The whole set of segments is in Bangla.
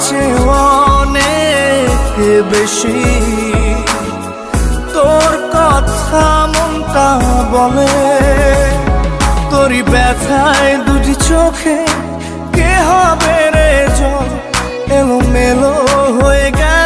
চেয়ে অনেক বেশি। তোর কথা মনটা বলে, তোরই ব্যথায় দুটি চোখে কে হবে রে জল? এলো মেলো হয়ে গেলে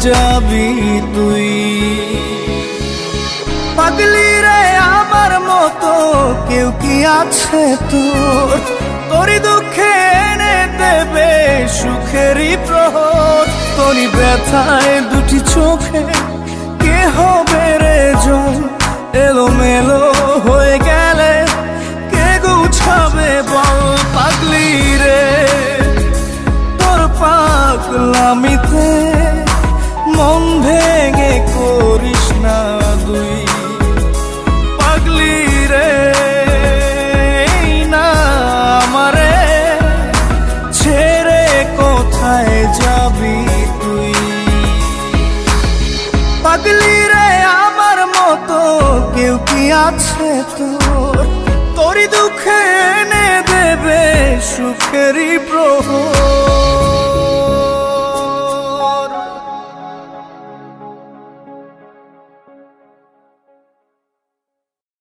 যাবি তুই? পাগলি রে আমার মতো কেউ কি আছে তোর? তোরই দুঃখে এনে দেবে সুখেরই প্রহর। তোরই ব্যথায় দুটি চোখে কে হবে রে জল? এলো মেলো হয়ে গেলে কে গুছাবে বল পাগলি রে? তোর পাগলামিতে ভেঙে করিস না দুই পাগলি রে না আমারে। ছেড়ে কোথায় যাবি তুই? পাগলি রে, আমার মতো কেউ কি আছে তোর? তোরই দুঃখে এনে দেবে সুখেরই প্রহর।